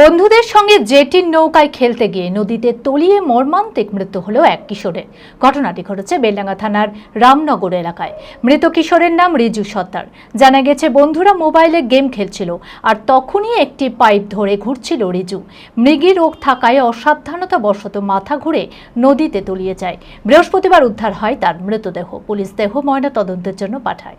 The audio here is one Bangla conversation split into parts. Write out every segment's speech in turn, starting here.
বন্ধুদের সঙ্গে জেটির নৌকায় খেলতে গিয়ে নদীতে তলিয়ে মর্মান্তিক মৃত্যু হলো এক কিশোরের। ঘটনাটি ঘটেছে বেলডাঙ্গা থানার রামনগর এলাকায়। মৃত কিশোরের নাম রিজু সত্তার জানা গেছে বন্ধুরা মোবাইলে গেম খেলছিল আর তখনই একটি পাইপ ধরে ঘুরছিল রিজু। মৃগী রোগ থাকায় অসাবধানতা বশত মাথা ঘুরে নদীতে তলিয়ে যায়। বৃহস্পতিবার উদ্ধার হয় তার মৃতদেহ। পুলিশ দেহ ময়না তদন্তের জন্য পাঠায়।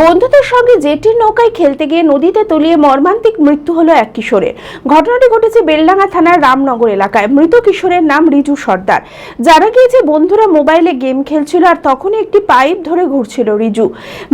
বন্ধুদের সঙ্গে জেটির নৌকায় খেলতে গিয়ে নদীতে তলিয়ে মর্মান্তিক মৃত্যু হলো এক কিশোরের। ঘটনাটি ঘটেছে বেলডাঙ্গা থানার রামনগর এলাকায়। মৃত কিশোরের নাম রিজু সর্দার। জানা গিয়েছে বন্ধুরা মোবাইলে গেম খেলছিল আর তখনই একটি পাইপ ধরে ঘুরছিল রিজু।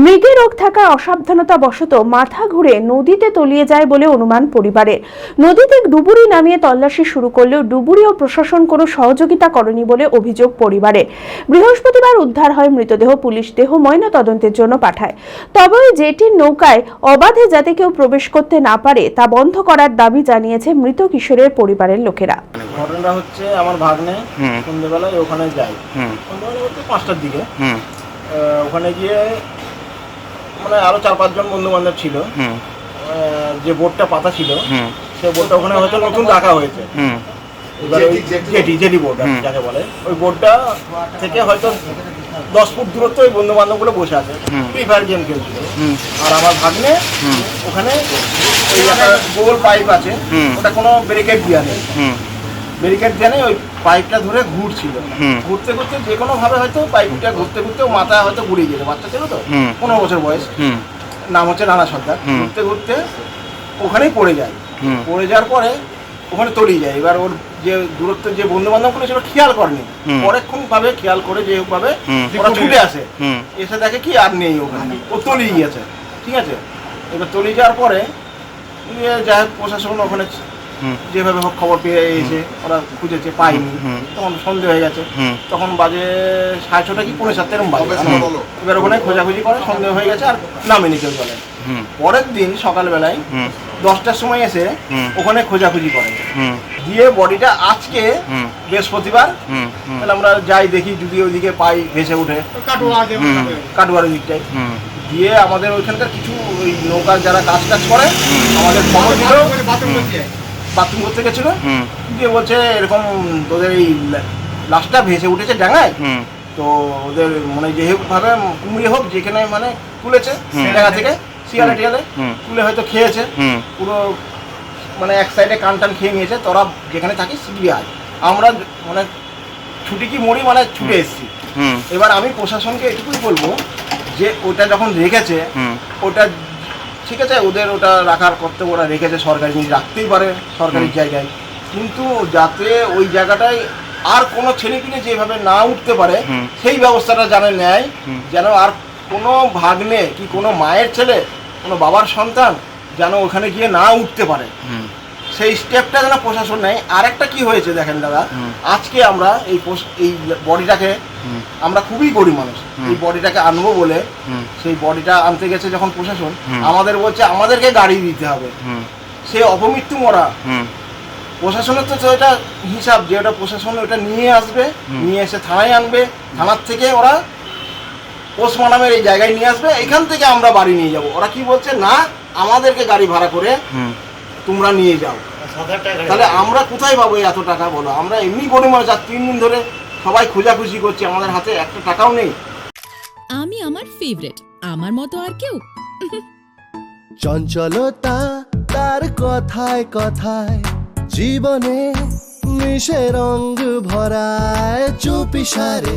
মৃগে রোগ থাকায় অসাবধানতা বশত মাথা ঘুরে নদীতে তলিয়ে যায় বলে অনুমান পরিবারের। নদীতে ডুবুরি নামিয়ে তল্লাশি শুরু করলেও ডুবুরি ও প্রশাসন কোনো সহযোগিতা করেনি বলে অভিযোগ পরিবারের। বৃহস্পতিবার উদ্ধার হয় মৃতদেহ। পুলিশ দেহ ময়না তদন্তের জন্য পাঠায়। তবে ওই জেটির নৌকায় অবাধে যাতে কেউ প্রবেশ করতে না পারে তা বন্ধ করার দাবি জানিয়েছে মৃত কিশোরের পরিবারের লোকেরা। ঘটনা হচ্ছে আমার ভাগ্নে হুম। সন্ধ্যেবেলায় ওখানে যাই হুম। সন্ধ্যেবেলা বলতে পাঁচটার দিকে। ওখানে গিয়ে মানে আরও চার পাঁচজন বন্ধু বান্ধব ছিল। হুম। আহ, যে বোর্ডটা পাতা ছিল হুম। সে বোর্ডটা ওখানে হয়তো নতুন রাখা হয়েছে। হুম। এবার ওই জেটি জেটি বোর্ড যাকে বলে। ওই বোর্ডটা থেকে হয়তো দশ ফুট দূরত্ব ওই বন্ধু বান্ধবগুলো বসে আছে। ফ্রি ফায়ার গেম খেলছিল আর আমার ভাগ্নে ওখানে ওই একটা গোল পাইপ আছে ওটা কোনো ব্রেকেট দেওয়া নেই। ব্যারিকেড দিয়ে নেই, ওই পাইপটা ধরে ঘুরছিল। ঘুরতে ঘুরতে যে কোনো ভাবে হয়তো পাইপটা ঘুরতে ঘুরতে ও মাথায় হয়তো ঘুরে গেছে বাচ্চা ছিল তো? পনেরো বছর বয়স। নাম হচ্ছে রানা সর্দার। ঘুরতে ঘুরতে ওখানেই পড়ে যায়। পড়ে যাওয়ার পরে ওখানে তলিয়ে যায়। এবার ওর যে দূরত্ব যে বন্ধু বান্ধবগুলো ছিল খেয়াল করেনি। পরেক্ষণ ভাবে খেয়াল করে যে ভাবে। ওরা ছুটে আসে। হুম। এসে দেখে কি আর নেই ওখানে। ও তলিয়ে গিয়েছে। ঠিক আছে? এবার তলিয়ে যাওয়ার পরে যাই হোক প্রশাসন ওখানে যেভাবে হোক খবর পেয়ে এসে ওরা খুঁজেছে পাইনি হুম। তখন সন্দেহ হয়ে গেছে। তখন বাজে সাড়ে ছটা কি পৌনে সাতটা এরকম বাজে। এবার ওখানে খোঁজাখুঁজি করে সন্দেহ হয়ে গেছে আর নামেনি কেউ চলে। হুম। পরের দিন সকালবেলায় দশটার সময় এসে ওখানে খোঁজাখুঁজি করে। দিয়ে বডিটা আজকে বৃহস্পতিবার তাহলে আমরা যাই দেখি যদি ওইদিকে পাই ভেসে উঠে। কাটুয়ার দিকটায়। হুম। দিয়ে আমাদের ওইখানকার কিছু ওই নৌকার যারা কাজ টাজ করে আমাদের খবর দিল বাথরুম করতে গেছিল। দিয়ে বলছে এরকম তোদের এই লাশটা ভেসে উঠেছে ডাঙায়। হুম। তো ওদের মানে যে হোক ভাবে কুমিরে হোক যেখানে মানে তুলেছে জায়গা থেকে শিয়ালে টিয়ালে তুলে হয়তো খেয়েছে। পুরো মানে এক সাইডে কান টান খেয়ে নিয়েছে তোরা যেখানে থাকি শিগগিরি আয়। আমরা মানে ছুটি কি মরি মানে ছুটে এসেছি। এবার আমি প্রশাসনকে এটুকুই বলব যে ওটা যখন রেখেছে ওটা ঠিক আছে ওদের ওটা রাখার কর্তব্য ওরা রেখেছে সরকারি জিনিস রাখতেই পারে সরকারি জায়গায়। কিন্তু যাতে ওই জায়গাটায় আর কোনো ছেলেপিলে যেভাবে না উঠতে পারে সেই ব্যবস্থাটা জানে নেয় যেন আর কোনো ভাগ্নে কি কোনো মায়ের ছেলে কোনো বাবার সন্তান যেন ওখানে গিয়ে না উঠতে পারে। সেই স্টেপটা যেন প্রশাসন নেয়। আরেকটা কি হয়েছে দেখেন দাদা আজকে আমরা এই এই বডিটাকে আমরা খুবই গরিব মানুষ। এই বডিটাকে আনব বলে সেই বডিটা আনতে গেছে যখন প্রশাসন আমাদের বলছে আমাদেরকে গাড়ি দিতে হবে। সে অপমৃত্যু মরা। প্রশাসনের তো এটা হিসাব যে ওটা প্রশাসন ওটা নিয়ে আসবে নিয়ে এসে থানায় আনবে। থানার থেকে ওরা পোস্টমার্টামের এই জায়গায় নিয়ে আসবে এখান থেকে আমরা বাড়ি নিয়ে যাব। ওরা কি বলছে না আমাদেরকে গাড়ি ভাড়া করে তোমরা নিয়ে যাও। তাহলে আমরা কোথায় পাবো এত টাকা বলো? আমরা এমনি গরিব মানুষ আর তিন দিন ধরে সবাই খোঁজাখুঁজি করছি আমাদের হাতে একটা টাকাও নেই। আমি আমার ফেভারিট আমার মতো আর কেউ? চঞ্চলতা তার কথায় কথায় জীবনে মিশে রঙ ভরায় চুপি সারে।